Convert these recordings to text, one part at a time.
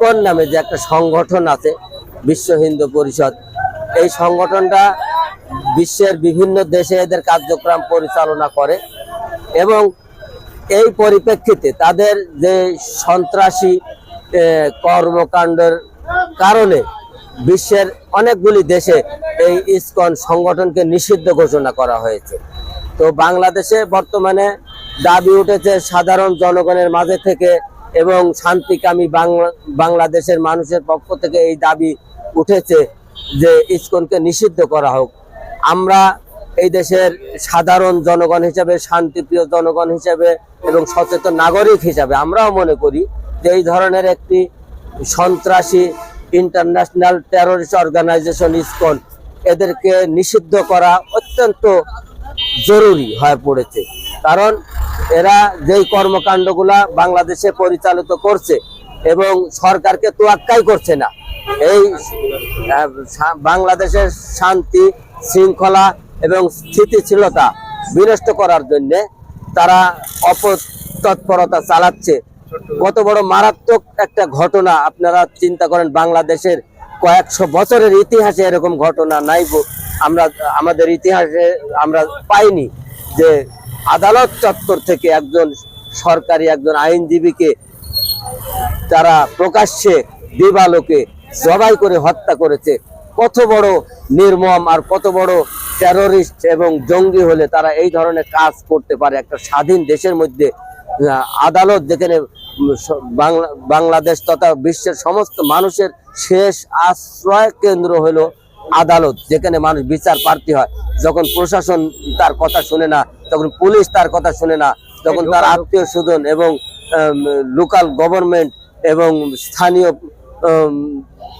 ISKCON নামে যে একটা সংগঠন আছে, বিশ্ব হিন্দু পরিষদ, এই সংগঠনটা বিশ্বের বিভিন্ন দেশে এদের কার্যক্রম পরিচালনা করে এবং এই পরিপ্রেক্ষিতে তাদের যে সন্ত্রাসী কর্মকাণ্ডের কারণে বিশ্বের অনেকগুলি দেশে এই ইসকন সংগঠনকে নিষিদ্ধ ঘোষণা করা হয়েছে। তো বাংলাদেশে বর্তমানে দাবি উঠেছে সাধারণ জনগণের মাঝে থেকে এবং শান্তিকামী বাংলা, বাংলাদেশের মানুষের পক্ষ থেকে এই দাবি উঠেছে যে ইসকনকে নিষিদ্ধ করা হোক। আমরা এই দেশের সাধারণ জনগণ হিসেবে, শান্তিপ্রিয় জনগণ হিসেবে এবং সচেতন নাগরিক হিসাবে আমরাও মনে করি যে এই ধরনের একটি সন্ত্রাসী ইন্টারন্যাশনাল টেররিস্ট অর্গানাইজেশন ইসকন এদেরকে নিষিদ্ধ করা অত্যন্ত জরুরি হয়ে পড়েছে। কারণ এরা যেই কর্মকাণ্ডগুলা বাংলাদেশে পরিচালিত করছে এবং সরকারকে তোয়াক্কাই করছে না এই বাংলাদেশের শান্তি, শৃঙ্খলা এবং স্থিতিশীলতা বিনষ্ট করার জন্য তারা অপতৎপরতা চালাচ্ছে কত বড় মারাত্মক একটা ঘটনা আপনারা চিন্তা করেন, বাংলাদেশের কয়েকশো বছরের ইতিহাসে এরকম ঘটনা নাই। আমরা, আমাদের ইতিহাসে আমরা পাইনি যে আদালত চত্বর থেকে একজন সরকারি একজন আইনজীবীকে তারা প্রকাশ্যে দিবালোকে জবাই করে হত্যা করেছে। কত বড় নির্মম আর কত বড় টেররিস্ট এবং জঙ্গি হলে তারা এই ধরনের কাজ করতে পারে। একটা স্বাধীন দেশের মধ্যে আদালত যেখানে বাংলা, বাংলাদেশ তথা বিশ্বের সমস্ত মানুষের শেষ আশ্রয় কেন্দ্র হলো আদালত, যেখানে মানুষ বিচার প্রার্থী হয়। যখন প্রশাসন তার কথা শুনে না তখন পুলিশ তার কথা শুনে না। তখন তার আত্মীয় স্বজন এবং লোকাল গভর্নমেন্ট এবং স্থানীয়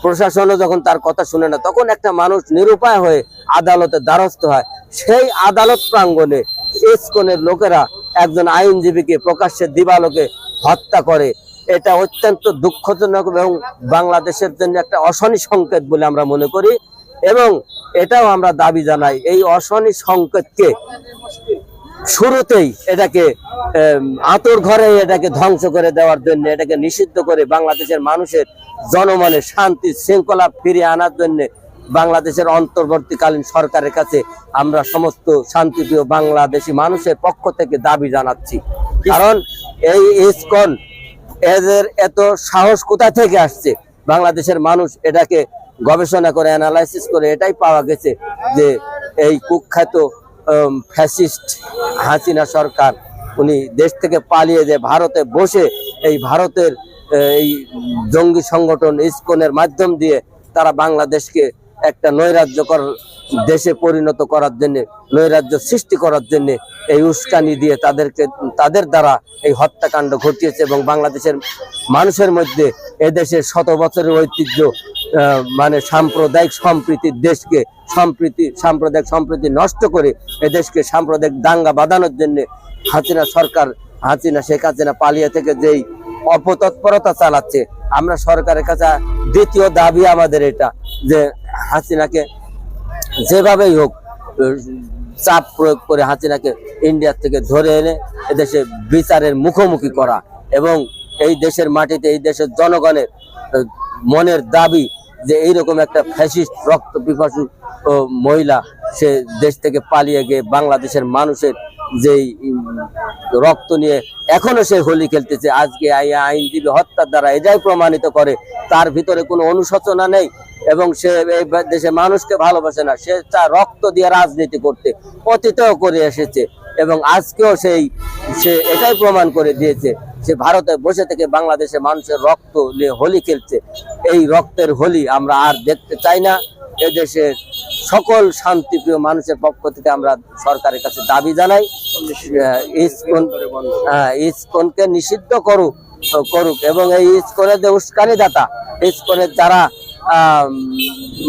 প্রশাসনও যখন তার কথা শুনে না তখন একটা মানুষ নিরুপায় হয়ে আদালতে দ্বারস্থ হয়। সেই আদালত প্রাঙ্গণে ইসকনের লোকেরা একজন আইনজীবীকে প্রকাশ্যে দিবালোকে হত্যা করে। এটা অত্যন্ত দুঃখজনক এবং বাংলাদেশের জন্য একটা অশনি সংকেত বলে আমরা মনে করি। এবং এটাও আমরা দাবি জানাই এই অশনি সংকেতকে শুরুতেই এটাকে আঁতর ঘরে এটাকে ধ্বংস করে দেওয়ার জন্য, এটাকে নিষিদ্ধ করে বাংলাদেশের মানুষের জনমনে শান্তি শৃঙ্খলা ফিরিয়ে আনার জন্য বাংলাদেশের অন্তর্বর্তীকালীন সরকারের কাছে আমরা সমস্ত শান্তিপ্রিয় বাংলাদেশি মানুষের পক্ষ থেকে দাবি জানাচ্ছি। কারণ এই ইসকন এদের এত সাহস কোথা থেকে আসছে? বাংলাদেশের মানুষ এটাকে গবেষণা করে অ্যানালাইসিস করে এটাই পাওয়া গেছে যে এই কুখ্যাত ফ্যাসিস্ট হাসিনা সরকার, উনি দেশ থেকে পালিয়ে যে ভারতে বসে এই ভারতের এই জঙ্গি সংগঠন ইসকনের মাধ্যম দিয়ে তারা বাংলাদেশকে একটা নৈরাজ্যকর দেশে পরিণত করার জন্য, নৈরাজ্য সৃষ্টি করার জন্য এই উস্কানি দিয়ে তাদেরকে, তাদের দ্বারা এই হত্যাকাণ্ড ঘটিয়েছে এবং বাংলাদেশের মানুষের মধ্যে এদেশের শত বছরের ঐতিহ্য মানে সাম্প্রদায়িক সম্প্রীতির দেশকে সম্প্রীতি, সাম্প্রদায়িক সম্প্রীতি নষ্ট করে এদেশকে সাম্প্রদায়িক দাঙ্গা বাঁধানোর জন্য হাসিনা সরকার, হাসিনা, শেখ হাসিনা পালিয়ে থেকে যেই অপতৎপরতা চালাচ্ছে, আমরা সরকারের কাছে দ্বিতীয় দাবি আমাদের এটা যে হাসিনাকে যেভাবেই হোক চাপ প্রয়োগ করে হাসিনাকে ইন্ডিয়ার থেকে ধরে এনে এদেশে বিচারের মুখোমুখি করা এবং এই দেশের মাটিতে, এই দেশের জনগণের মনের দাবি যে এইরকম একটা ফ্যাসিস্ট রক্ত পিপাসু মহিলা সে দেশ থেকে পালিয়ে গিয়ে বাংলাদেশের মানুষের যেই রক্ত নিয়ে এখনও সে হোলি খেলতেছে, আজকে আইনজীবী হত্যার দ্বারা এটাই প্রমাণিত করে, তার ভিতরে কোনো অনুশোচনা নেই এবং সে এই দেশের মানুষকে ভালোবাসে না, সে চায় রক্ত দিয়ে রাজনীতি করতে অতীতেও করে এসেছে এবং আজকেও সেই, সে এটাই প্রমাণ করে দিয়েছে সে ভারতে বসে থেকে বাংলাদেশে মানুষের রক্ত নিয়ে হোলি খেলছে এই রক্তের হোলি আমরা আর দেখতে চাই না। এদেশের সকল শান্তিপ্রিয় মানুষের পক্ষ থেকে আমরা সরকারের কাছে দাবি জানাই ইসকন হ্যাঁ, নিষিদ্ধ করুক করুক এবং এই ইসকনের যে উস্কানি দাতা ইস্কনের যারা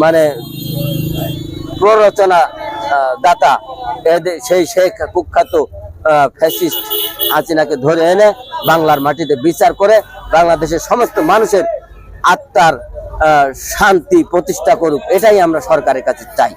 মানে প্ররোচনা দাতা সেই শেখ কুখ্যাত ফ্যাসিস্ট হাসিনাকে ধরে এনে বাংলার মাটিতে বিচার করে বাংলাদেশের সমস্ত মানুষের আত্মার শান্তি প্রতিষ্ঠা করুক, এটাই আমরা সরকারের কাছে চাই।